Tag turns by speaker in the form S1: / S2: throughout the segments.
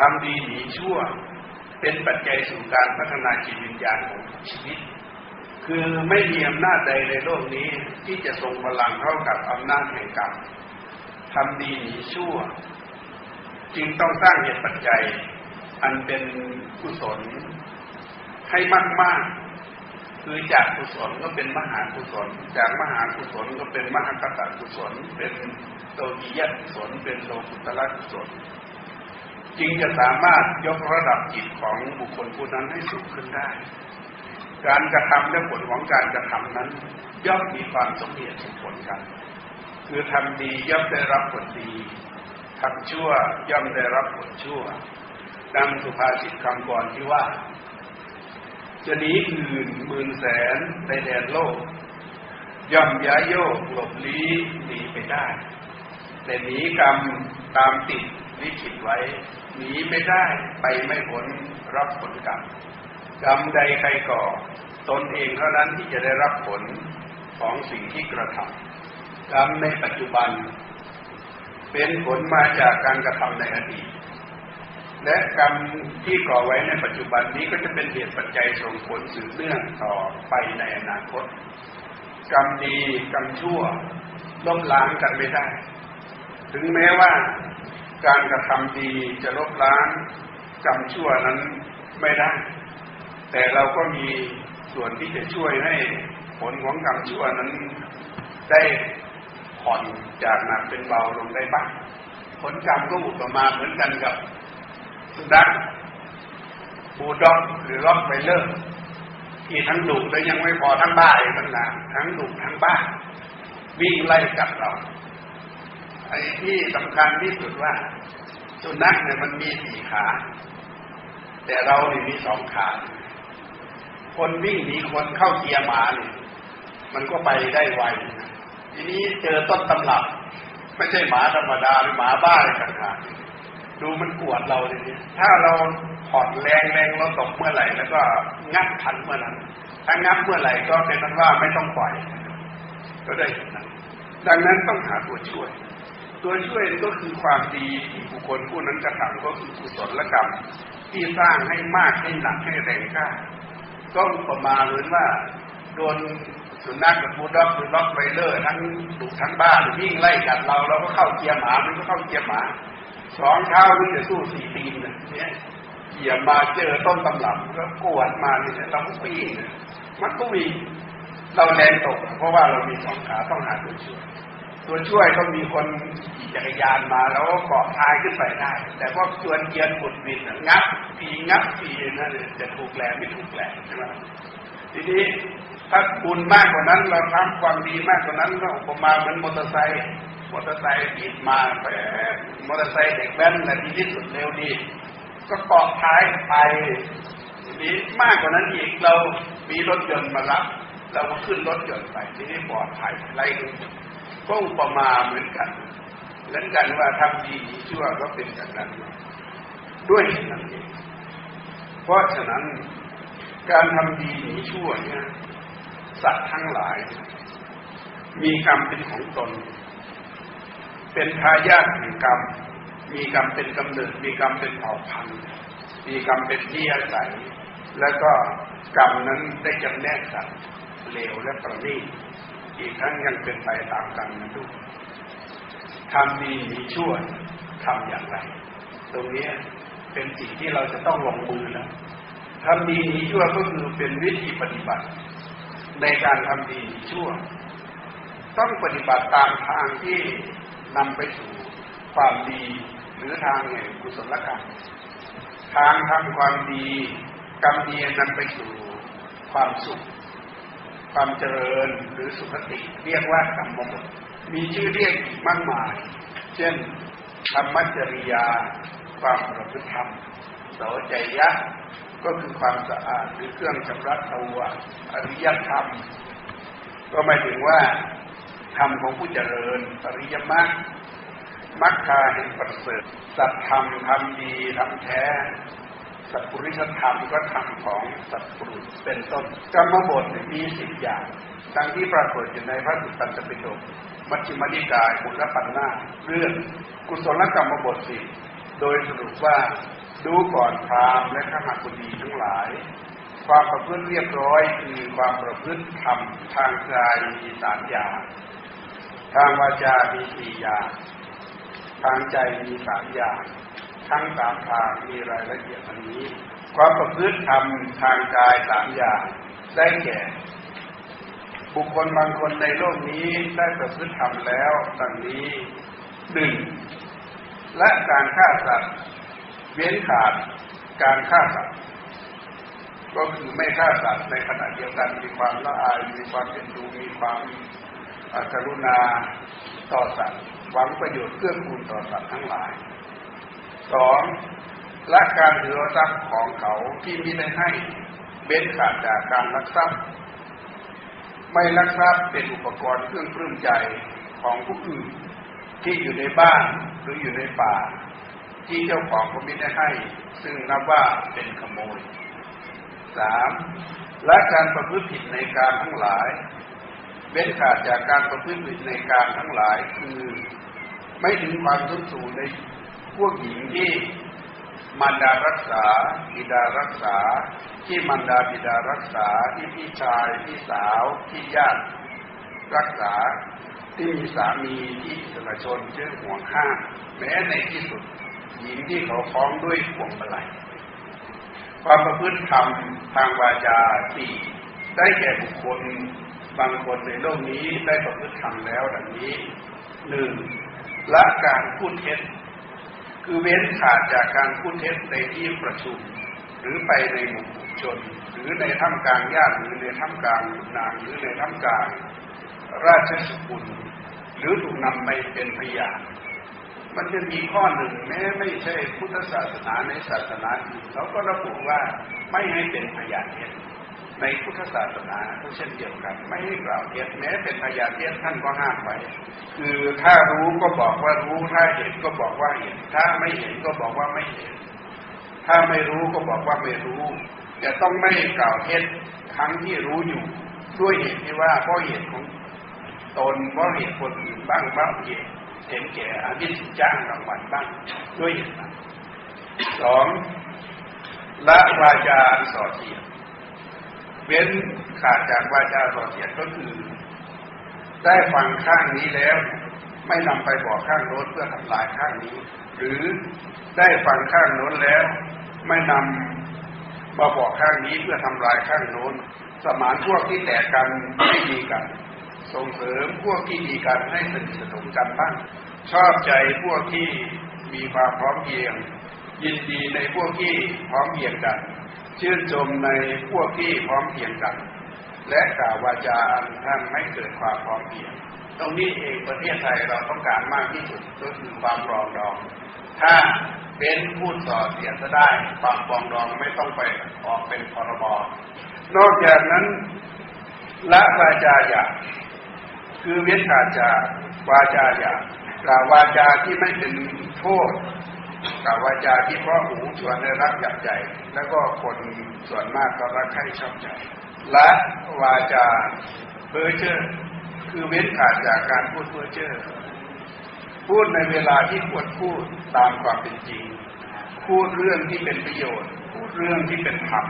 S1: ทำดีหนีชั่ว เป็นปัจจัยสู่การพัฒนาจิตวิญญาณของชีวิต คือไม่มีอำนาจใดในโลกนี้ที่จะทรงพลังเท่ากับอำนาจแห่งกรรมทำดีหนีชั่ว จึงต้องสร้างเหตุปัจจัย อันเป็นกุศลให้มากๆ คือจากกุศลก็เป็นมหากุศล จากมหากุศลก็เป็นมหากตกุศล เป็นโลกียกุศล เป็นโลกุตระกุศล จึงจะสามารถยกระดับจิตของบุคคลผู้นั้นให้สูงขึ้นได้ การกระทำและผลของการกระทำนั้น ย่อมมีความสมเหตุสมผลกัน คือทำดีย่อมได้รับผลดีทำชั่วย่อมได้รับผลชั่วดังสุภาษิตคำก่อนที่ว่า จะหนีอื่นหมื่นแสนในแดนโลก ย่อมย้ายโยกหลบลี้หนีไปได้ แต่หนีกรรมตามติด ลิขิตไว้ หนีไม่ได้ไปไม่พ้นรับผลกรรมกรรมใดใครก่อ ตนเองเท่านั้นที่จะได้รับผลของสิ่งที่กระทำกรรมในปัจจุบัน เป็นผลมาจากการกระทำในอดีตและกรรมที่ก่อไว้ในปัจจุบันนี้ก็จะเป็นเหตุปัจจัยส่งผลสืบเนื่องต่อไปในอนาคต กรรมดีกรรมชั่วลบล้างกันไม่ได้ ถึงแม้ว่า การกระทำดีจะลบล้างกรรมชั่วนั้นไม่ได้ แต่เราก็มีส่วนที่จะช่วยให้ผลของกรรมชั่วนั้นได้ผ่อนจากหนักเป็นเบาลงได้บ้างผลกรรมก็อุปมาเหมือนกันกับสุนัขบูด็อกหรือล็อกไวเลอร์ที่ทั้งดุและยังไม่พอทั้งบ้าอีกทั้งนานทั้งดุทั้งบ้าวิ่งไล่กัดเรา ไอ้ที่สำคัญที่สุดว่า สุนัขเนี่ยมันมีสี่ขา แต่เราเนี่ยมีสองขา คนวิ่งหนีคนเข้าเกียร์หมาเนี่ยมันก็ไปได้ไวทีนี้เจอต้นตำรับ ไม่ใช่หมาธรรมดาหรือหมาบ้าอะไรต่างๆดูมันกวดเราเลยนี่ถ้าเราผ่อนแรงแรงเราตกเมื่อไหร่ แล้วก็งับทันเมื่อนั้นถ้างับเมื่อไหร่ก็เป็นนั้นว่าไม่ต้องปล่อย ก็ได้ดังนั้นต้องหาตัวช่วย ตัวช่วยก็คือความดีที่บุคคลผู้นั้นกระทำก็คือกุศลกรรมที่สร้างให้มากให้หนักให้แรงกล้าก็ประมาณเหมือนว่าโดนสุนัขกับบูลด็อกหรือล็อกไวเลอร์ทั้งดุทั้งบ้านวิ่งไล่กัดเราเราก็เข้าเกียร์หมามันก็เข้าเกียร์หมาสองเท้ามันจะสู้สี่ตีนเนี่ยเกียร์มาเจอต้นตำรับก็กวดมาเนี่ยเราก็ปีนมันก็วิ่งเราแรงตกเพราะว่าเรามีสองขาต้องหาตัวช่วย ตัวช่วยก็มีคนขี่จักรยานมาแล้วก็เกาะท้ายขึ้นไปได้ แต่พอชวนเกียร์บุดบิดงับปีงับปีนั่นจะถูกแรงไม่ถูกแรงใช่ไหมทีนี้ถ้าบุญมากกว่านั้นเราทำความดีมากกว่านั้นเราประมาณเหมือนมอเตอร์ไซค์มอเตอร์ไซค์บีบมาแปมอเตอร์ไซค์เด็กแว้นนาทีที่สุดเร็วดี ก็เกาะท้ายไปทีนี้มากกว่านั้นอีกเรามีรถยนต์มารับเราก็ขึ้นรถยนต์ไปทีนี้ปลอดภัยไร ก็อุปมาเหมือนกันเหมือนกันว่าทำดีชั่วก็เป็นอย่างนั้นด้วยนั้นเองเพราะฉะนั้นการทำดีหนีชั่วเนี่ยสัตว์ทั้งหลาย มีกรรมเป็นของตน เป็นทายาทแห่งกรรม มีกรรมเป็นกำเนิด มีกรรมเป็นเผ่าพันธุ์ มีกรรมเป็นที่อาศัย แล้วก็กรรมนั้นได้จำแนกสัตว์เลวและประณีต อีกทั้งยังเป็นไปตามกรรมนั้นด้วยทำดีหนีชั่วทำอย่างไร ตรงนี้เป็นสิ่งที่เราจะต้องลงมือแล้วทำดีหนีชั่วก็คือเป็นวิธีปฏิบัติ ในการทำดีหนีชั่ว ต้องปฏิบัติตามทางที่นำไปสู่ความดีหรือทางแห่งกุศลกรรมทางทำความดีกรรมดีนั้นไปสู่ความสุข ความเจริญหรือสุขติเรียกว่ากรรมบทมีชื่อเรียกมากมาย เช่นธรรมจริยา ความประพฤติธรรมโสใจยะก็คือความสะอาดหรือเครื่องชำระตัวอริยธรรม ก็หมายถึงว่าธรรมของผู้เจริญอริยมรรคมรรคาแห่งประเสริฐสัตธรรมทำดีทำแท้ สัตปุริสธรรมก็ทำของสัตปุรุษเป็นต้นกรรมบทมีสิบอย่างดังที่ปรากฏอยู่ในพระสุตตันตปิฎกมัชฌิมนิกายมุลปัญนาเรื่องกุศลกรรมบทสิโดยสรุปว่าดูก่อนพรามและขหบดีทั้งหลาย ความประพฤติเรียบร้อยคือความประพฤติธรรมทางกายมีสามอย่างทางวาจา มีสี่อย่าง ทางใจมีสามอย่าง ทั้งสามทางมีรายละเอียดอันนี้ ความประพฤติธรรมทางกายสามอย่างได้แก่ บุคคลบางคนในโลกนี้ได้ประพฤติธรรมแล้วดังนี้หนึ่งและการฆ่าสัตว์เว้นขาดการฆ่าสัตว์ก็คือไม่ฆ่าสัตว์ในขณะเดียวกันมีความละอายมีความเป็นดูมีความกรุณาต่อสัตว์หวังประโยชน์เพื่อกูลต่อสัตว์ทั้งหลาย สองละการถือทรัพย์ของเขาที่มิได้ให้เบ้นขาดจากการลักทรัพย์ ไม่ลักทรัพย์เป็นอุปกรณ์เครื่องปลื้มใจของผู้อื่นที่อยู่ในบ้านหรืออยู่ในป่า ที่เจ้าของก็ม่ได้ให้ ซึ่งนับว่าเป็นขโมยสามและการประพฤติผิดในการทั้งหลายเว้นขาดจากการประพฤติผิดในการทั้งหลายคือ ไม่ถึงความทุสูใน พวกหญิงที่มารดารักษาบิดารักษา ที่มารดาบิดารักษาที่พี่ชายพี่สาวที่ญาติรักษาที่มีสามีที่สนชนเชื่อห่วงห้ามแม้ในที่สุด หญิงที่เขาคล้องด้วยห่วงมาลัยความประพฤติธรรมทางวาจาที่ได้แก่บุคคลบางคนในโลกนี้ได้ประพฤติธรรมแล้วดังนี้หนึ่งละการพูดเท็จ คือเว้นขาดจากการพูดเท็จในที่ประชุม หรือไปในหมู่ชน หรือในถ้ำกลางญาติหรือในถ้ำกลางนางหรือในถ้ำกลางราชสกุล หรือถูกนำไปเป็นพยานมันจะมีข้อหนึ่งแม้ไม่ใช่พุทธศาสนาในศาสนาอื่นเขาก็ระบุว่าไม่ให้เป็นพยานเท็จ ในพุทธศาสนาก็เช่นเดียวกัน ไม่ให้กล่าวเท็จแม้เป็นพยาเท็จท่านก็ห้ามไว้ คือถ้ารู้ก็บอกว่ารู้ถ้าเห็นก็บอกว่าเห็น ถ้าไม่เห็นก็บอกว่าไม่เห็น ถ้าไม่รู้ก็บอกว่าไม่รู้จะต้องไม่กล่าวเท็จทั้งที่รู้อยู่ ด้วยเหตุที่ว่าเพราะเหตุของตนเพราะเหตุคนอื่นบ้างบ้างเหตุเห็นแก่อาทิตย์จ้างรางวัลบ้างด้วยเหตุนั้นสองละวาจาส่อเทียม เว้นขาดจากวาจาส่อเทียมก็คือได้ฟังข้างนี้แล้ว ไม่นำไปบอกข้างโน้นเพื่อทำลายข้างนี้ หรือได้ฟังข้างโน้นแล้ว ไม่นำมาบอกข้างนี้เพื่อทำลายข้างโน้น สมานพวกที่แตกกันไม่ดีกัน ส่งเสริมพวกที่มีการให้สนิทสนมกันบ้างชอบใจพวกที่มีความพร้อมเพียง ยินดีในพวกที่พร้อมเพียงกัน ชื่นชมในพวกที่พร้อมเพียงกัน และกล่าววาจาอันท่านไม่เกิดความพร้อมเพียง ตรงนี้เองประเทศไทยเราต้องการมากที่สุดก็คือความปรองดอง ถ้าเป็นพูดต่อเสียจะได้ความปรองดองไม่ต้องไปออกเป็นพรบนอกจากนั้นละวาจาอย่าคือเว้นขาดจากวาจาอย่างกล่าววาจาที่ไม่เป็นโทษ กล่าววาจาที่เพราะหูส่วนในรักอยากใจ แล้วก็คนส่วนมากก็รักใครชอบใจ และวาจาเพ้อเจ้อคือเว้นขาดจากการพูดเพ้อเจ้อพูดในเวลาที่ควรพูดตามความเป็นจริง พูดเรื่องที่เป็นประโยชน์ พูดเรื่องที่เป็นธรรม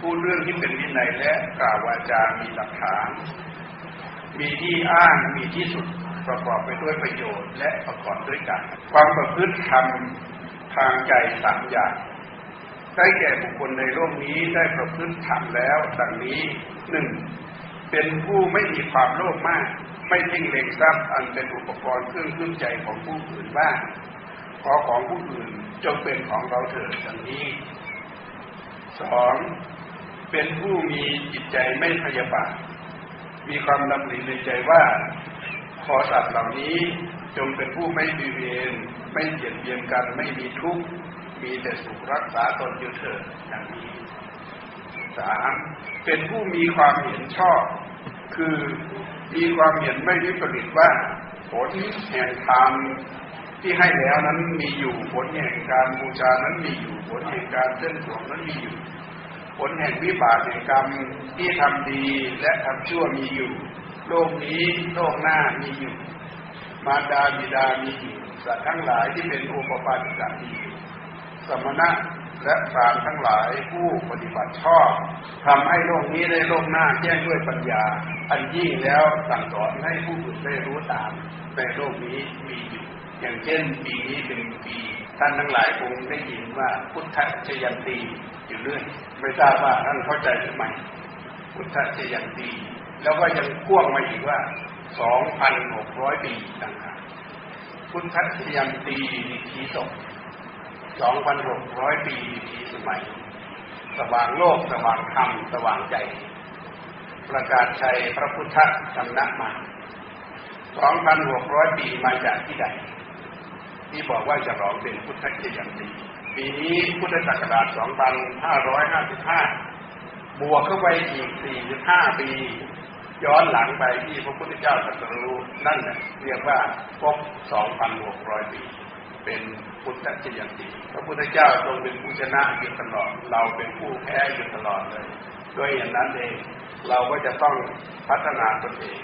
S1: พูดเรื่องที่เป็นวินัยและกล่าววาจามีหลักฐาน มีที่อ้างมีที่สุดประกอบไปด้วยประโยชน์และประกอบด้วยกันความประพฤติธรรม ทางใจสามอย่าง ได้แก่บุคคลในโลกนี้ได้ประพฤติธรรมแล้ว ดังนี้หนึ่งเป็นผู้ไม่มีความโลภมาก ไม่ทิ้งเล็งทรัพย์อันเป็นอุปกรณ์เครื่องขึ้นใจของผู้อื่นบ้างขอของผู้อื่นจงเป็นของเราเถิดดังนี้สองเป็นผู้มีจิตใจไม่พยาบาทมีความดำริในใจว่า ขอสัตว์เหล่านี้จงเป็นผู้ไม่บีเวนไม่เบียดเบียนกันไม่มีทุกข์มีแต่สุขรักษาตนอยู่เถิดอย่างนี้สามเป็นผู้มีความเห็นชอบ คือมีความเห็นไม่วิปริตว่าผลแห่งธรรมที่ให้แล้วนั้นมีอยู่ผลแห่งการบูชานั้นมีอยู่ผลแห่งการเส้นสวงนั้นมีอยู่ ผลแห่งวิบากแห่งกรรมที่ทำดีและทำชั่วมีอยู่ โลกนี้โลกหน้ามีอยู่ มารดาบิดามีอยู่สัตว์ทั้งหลายที่เป็นโอปปาติกามีอยู่สมณะและพรามทั้งหลายผู้ปฏิบัติชอบทำให้โลกนี้ได้โลกหน้าแจ้งด้วยปัญญา อันยิ่งแล้วสั่งสอนให้ผู้อื่นได้รู้ตามในโลกนี้มีอยู่ อย่างเช่นปีนี้เป็นปีท่านทั้งหลายคงได้ยินว่าพุทธชยันตีอยู่เรื่อยไม่ทราบว่าท่านเข้าใจหรือไม่พุทธชยันตี แล้วก็ยังพ่วงมาอีกว่า 2,600 ปีต่างหากพุทธชยันตีนิทีศก2,600 ปีนิทีสมัย สว่างโลกสว่างธรรมสว่างใจ ประกาศชัยพระพุทธสำนักมา 2,600 ปีมาจากที่ใด ที่บอกว่าจะร้องเป็นพุทธชยันตีปีนี้พุทธศักราช 2555 บวกเข้าไปอีก 45 ปี ย้อนหลังไปที่พระพุทธเจ้าตรัสรู้นั่นเรียกว่าครบ2,600 ปี เป็นพุทธชยันตีพระพุทธเจ้าทรงเป็นผู้ชนะอยู่ตลอด เราเป็นผู้แพ้อยู่ตลอดเลย ด้วยอย่างนั้นเองเราก็จะต้องพัฒนาตนเอง